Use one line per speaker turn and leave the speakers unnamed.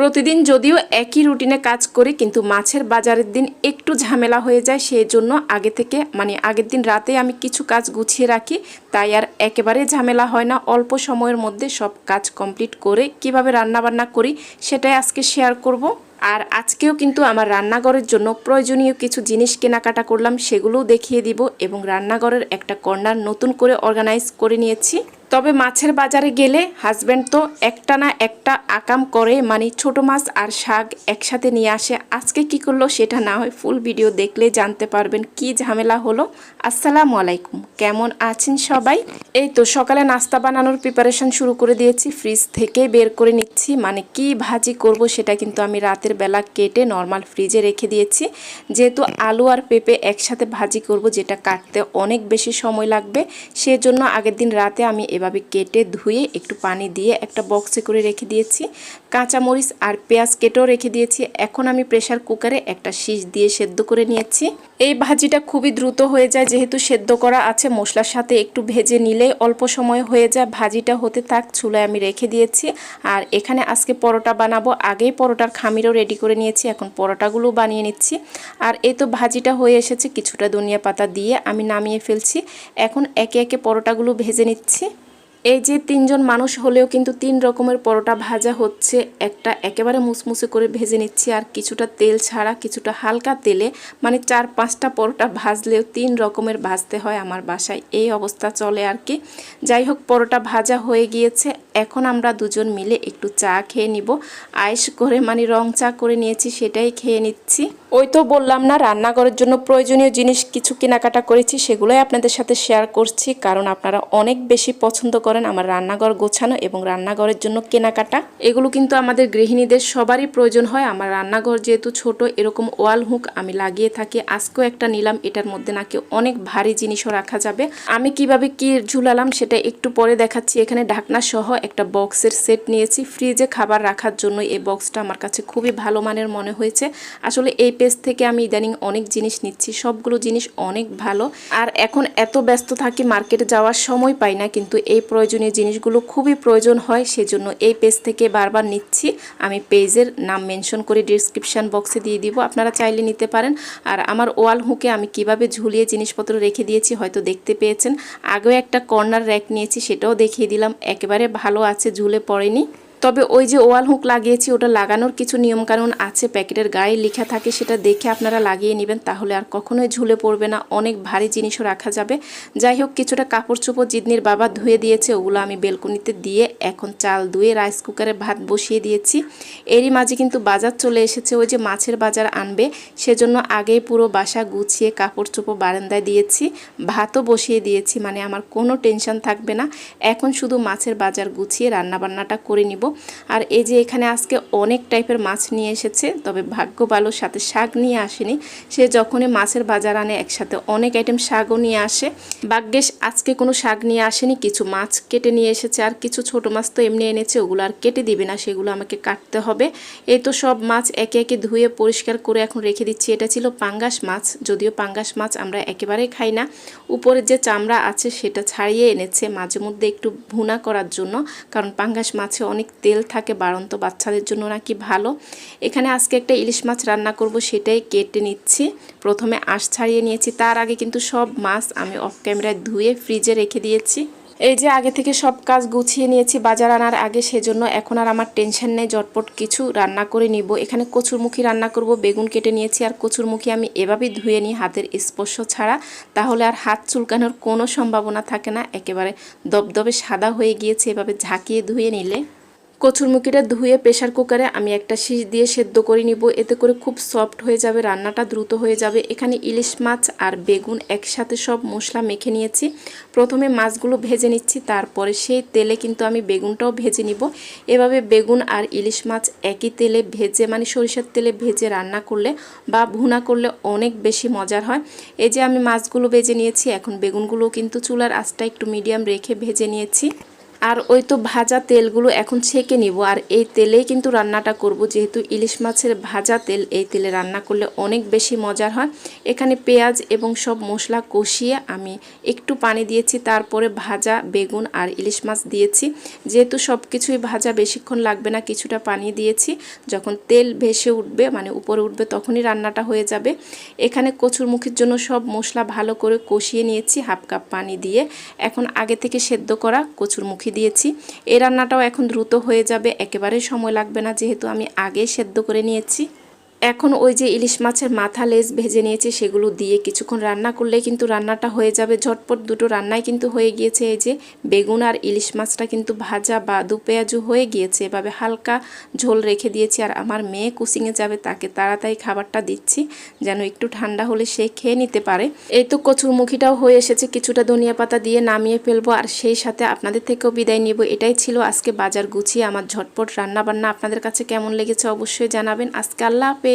প্রতিদিন যদিও একই রুটিনে কাজ করি, কিন্তু মাছের বাজারের দিন একটু ঝামেলা হয়ে যায় সেই জন্য আগে থেকে মানে আগের দিন রাতে আমি কিছু কাজ গুছিয়ে রাখি। তাই আর একেবারে ঝামেলা হয় না, অল্প সময়ের মধ্যে সব কাজ কমপ্লিট করে কীভাবে রান্নাবান্না করি সেটাই আজকে শেয়ার করব। আর আজকেও কিন্তু আমার রান্নাঘরের জন্য প্রয়োজনীয় কিছু জিনিস কেনাকাটা করলাম, সেগুলোও দেখিয়ে দিব এবং রান্নাঘরের একটা কর্নার নতুন করে অর্গানাইজ করে নিয়েছি। তবে মাছের বাজারে গেলে হাজব্যান্ড তো একটা না একটা আকাম করে মানে ছোট মাছ আর শাক একসাথে নিয়ে আসে। আজকে কি করল সেটা না হয় ফুল ভিডিও দেখলে জানতে পারবেন কি ঝামেলা হলো। আসসালামু আলাইকুম, কেমন আছেন সবাই? এই তো সকালে নাস্তা বানানোর প্রিপারেশন শুরু করে দিয়েছি ফ্রিজ থেকে বের করে নিচ্ছি। মানে কি ভাজি করব সেটা কিন্তু আমি রাতের বেলা কেটে নর্মাল ফ্রিজে রেখে দিয়েছি। যেহেতু আলু আর পেঁপে একসাথে ভাজি করব, যেটা কাটতে অনেক বেশি সময় লাগবে, সেজন্য আগের দিন রাতে আমি এভাবে কেটে ধুয়ে একটু পানি দিয়ে একটা বক্সে করে রেখে দিয়েছি। কাঁচামরিচ আর পেঁয়াজ কেটেও রেখে দিয়েছি। এখন আমি প্রেসার কুকারে একটা শীষ দিয়ে সেদ্ধ করে নিয়েছি। এই ভাজিটা খুবই দ্রুত হয়ে যায়, যেহেতু সেদ্ধ করা আছে, মশলার সাথে একটু ভেজে নিলেই অল্প সময় হয়ে যায়। ভাজিটা হতে থাক, চুলায় আমি রেখে দিয়েছি। আর এখানে আজকে পরোটা বানাবো। আগেই পরোটার খামিরও রেডি করে নিয়েছি। এখন পরোটাগুলো বানিয়ে নিচ্ছি। আর এই তো ভাজিটা হয়ে এসেছে। কিছুটা ধনিয়া পাতা দিয়ে আমি নামিয়ে ফেলছি। এখন একে একে পরোটাগুলো ভেজে নিচ্ছি। এই যে তিনজন মানুষ হলেও কিন্তু তিন রকমের পরোটা ভাজা হচ্ছে। একটা একেবারে মুসমুসে করে ভেজে নিচ্ছি আর কিছুটা তেল ছাড়া কিছুটা হালকা তেলে। মানে চার পাঁচটা পরোটা ভাজলেও তিন রকমের ভাজতে হয় আমার বাসায়। এই অবস্থা চলে আর কি। যাই হোক, পরোটা ভাজা হয়ে গিয়েছে। এখন আমরা দুজন মিলে একটু চা খেয়ে নিব। আয়েস করে মানে রং চা করে নিয়েছি সেটাই খেয়ে নিচ্ছি। ওই তো বললাম না রান্নাঘরের জন্য প্রয়োজনীয় জিনিস কিছু কেনাকাটা করেছি সেগুলোই আপনাদের সাথে শেয়ার করছি কারণ আপনারা অনেক বেশি পছন্দ করেন আমার রান্নাঘর গোছানো এবং রান্নাঘরের জন্য কেনাকাটা। এগুলো কিন্তু আমাদের গৃহিণীদের সবারই প্রয়োজন হয়। আমার রান্নাঘর যেহেতু ছোট এরকম ওয়াল হুক আমি লাগিয়ে থাকি। আজকেও একটা নিলাম এটার মধ্যে নাকি অনেক ভারী জিনিসও রাখা যাবে। আমি কীভাবে কি ঝুলালাম সেটা একটু পরে দেখাচ্ছি। এখানে ঢাকনা সহ একটা বক্সের সেট নিয়েছি। ফ্রিজে খাবার রাখার জন্য এই বক্সটা আমার কাছে খুবই ভালো মানের মনে হয়েছে। আসলে এই পেজ থেকে আমি ইদানিং অনেক জিনিস নিচ্ছি, সবগুলো জিনিস অনেক ভালো। আর এখন এত ব্যস্ত থাকি মার্কেটে যাওয়ার সময় পাই না, কিন্তু এই প্রয়োজনীয় জিনিসগুলো খুবই প্রয়োজন হয়, সেজন্য এই পেজ থেকে বারবার নিচ্ছি। আমি পেজের নাম মেনশন করে ডিসক্রিপশান বক্সে দিয়ে দিব, আপনারা চাইলে নিতে পারেন। আর আমার ওয়াল হুকে আমি কীভাবে ঝুলিয়ে জিনিসপত্র রেখে দিয়েছি, হয়তো দেখতে পেয়েছেন। আগেও একটা কর্নার র্যাক নিয়েছি, সেটাও দেখিয়ে দিলাম। একেবারে ভালো আছে ঝুলে পড়েনি। তবে ওই যে ওয়াল হুক লাগিয়েছি, ওটা লাগানোর কিছু নিয়মকানুন আছে, প্যাকেটের গায়ে লেখা থাকে, সেটা দেখে আপনারা লাগিয়ে নেবেন, তাহলে আর কখনোই ঝুলে পড়বে না, অনেক ভারী জিনিসও রাখা যাবে। যাই হোক, কিছুটা কাপড় চোপড় জিদনির বাবা ধুয়ে দিয়েছে, ওগুলো আমি বেলকনিতে দিয়ে এখন চাল ধুয়ে রাইস কুকারে ভাত বসিয়ে দিয়েছি। এরই মাঝে কিন্তু বাজার চলে এসেছে, ওই যে মাছের বাজার আনবে, সেজন্য আগেই পুরো বাসা গুছিয়ে কাপড় চোপড় বারান্দায় দিয়েছি, ভাতও বসিয়ে দিয়েছি মানে আমার কোনো টেনশন থাকবে না। এখন শুধু মাছের বাজার গুছিয়ে রান্নাবান্নাটা করে নিব আর এই যে এখানে আজকে অনেক টাইপের মাছ নিয়ে এসেছে, তবে ভাগ্য ভালো সাথে শাক নিয়ে আসেনি। সে যখনই মাছের বাজার আনে, একসাথে অনেক আইটেম শাকও নিয়ে আসে। ভাগ্যেশ, আজকে কোনো শাক নিয়ে আসেনি, কিছু মাছ কেটে নিয়ে এসেছে, আর কিছু ছোট মাছ তো এমনি এনেছে, ওগুলো আর কেটে দিবে না, সেগুলো আমাকে কাটতে হবে। এই তো সব মাছ একে একে ধুয়ে পরিষ্কার করে এখন রেখে দিচ্ছি। এটা ছিল পাঙ্গাস মাছ, যদিও পাঙ্গাস মাছ আমরা একেবারেই খাই না। উপরের যে চামড়া আছে, সেটা ছাড়িয়ে এনেছে মাঝে মধ্যে একটু ভুনা করার জন্য, কারণ পাঙ্গাস মাছে অনেক তেল থাকে বাড়ন্ত বাচ্চাদের জন্য নাকি ভালো। এখানে আজকে একটা ইলিশ মাছ রান্না করব সেটাই কেটে নিচ্ছি। প্রথমে আঁশ ছাড়িয়ে নিয়েছি। তার আগে কিন্তু সব মাছ আমি অফ ক্যামেরায় ধুয়ে ফ্রিজে রেখে দিয়েছি। এই যে আগে থেকে সব কাজ গুছিয়ে নিয়েছি বাজার আনার আগে সেজন্য এখন আর আমার টেনশন নেই। জটপট কিছু রান্না করে নিব। এখানে কচুরমুখী রান্না করব, বেগুন কেটে নিয়েছি আর কচুরমুখী আমি এভাবেই ধুয়ে নিই হাতের স্পর্শ ছাড়া। তাহলে আর হাত চুলকানোর কোনো সম্ভাবনা থাকে না। একেবারে দবদবে সাদা হয়ে গিয়েছে। এভাবে ঝাঁকিয়ে ধুয়ে নিলে কচুরমুখিটা ধুয়ে প্রেশার কুকারে আমি একটা শীষ দিয়ে সেদ্ধ করে নিব। এতে করে খুব সফট হয়ে যাবে, রান্নাটা দ্রুত হয়ে যাবে। এখানে ইলিশ মাছ আর বেগুন একসাথে সব মশলা মেখে নিয়েছি। প্রথমে মাছগুলো ভেজে নিচ্ছি, তারপরে সেই তেলে কিন্তু আমি বেগুনটাও ভেজে নিব। এভাবে বেগুন আর ইলিশ মাছ একই তেলে ভেজে মানে সরিষার তেলে ভেজে রান্না করলে বা ভুনা করলে অনেক বেশি মজার হয়। এই যে আমি মাছগুলো ভেজে নিয়েছি, এখন বেগুনগুলো কিন্তু চুলার আঁচটা একটু মিডিয়াম রেখে ভেজে নিয়েছি। আর ওই তো ভাজা তেলগুলো এখন ছেঁকে নিব, আর এই তেলেই কিন্তু রান্নাটা করব। যেহেতু ইলিশ মাছের ভাজা তেল, এই তেলে রান্না করলে অনেক বেশি মজার হয়। এখানে পেঁয়াজ এবং সব মশলা কষিয়ে আমি একটু পানি দিয়েছি, তারপরে ভাজা, বেগুন আর ইলিশ মাছ দিয়েছি। যেহেতু সব কিছুই ভাজা, বেশিক্ষণ লাগবে না, কিছুটা পানি দিয়েছি। যখন তেল ভেসে উঠবে মানে উপরে উঠবে, তখনই রান্নাটা হয়ে যাবে। এখানে কচুরমুখির জন্য সব মশলা ভালো করে কষিয়ে নিয়েছি, হাফ কাপ পানি দিয়ে। এখন আগে থেকে সেদ্ধ করা কচুর কচুরমুখী দিয়েছি। এই রান্নাটাও এখন দ্রুত হয়ে যাবে। একেবারে সময় লাগবে না, যেহেতু আমি আগে সেদ্ধ করে নিয়েছি। এখন ওই যে ইলিশ মাছের মাথা লেজ ভেজে নিয়েছি, সেগুলো দিয়ে কিছুক্ষণ রান্না করলে কিন্তু রান্নাটা হয়ে যাবে। ঝটপট দুটো রান্নাই কিন্তু হয়ে গিয়েছে। এই যে বেগুন আর ইলিশ মাছটা কিন্তু ভাজা বা দু পেঁয়াজু হয়ে গিয়েছে, এভাবে হালকা ঝোল রেখে দিয়েছি। আর আমার মেয়ে কুসিংয়ে যাবে, তাকে তাড়াতাড়ি খাবারটা দিচ্ছি, যেন একটু ঠান্ডা হলে সে খেয়ে নিতে পারে। এই তো কচুরমুখিটাও হয়ে এসেছে, কিছুটা ধনিয়া পাতা দিয়ে নামিয়ে ফেলব। আর সেই সাথে আপনাদের থেকেও বিদায় নিব। এটাই ছিল আজকে বাজার গুছিয়ে আমার ঝটপট রান্না বান্না আপনাদের কাছে কেমন লেগেছে অবশ্যই জানাবেন। আজকে আল্লাহ হাফেজ।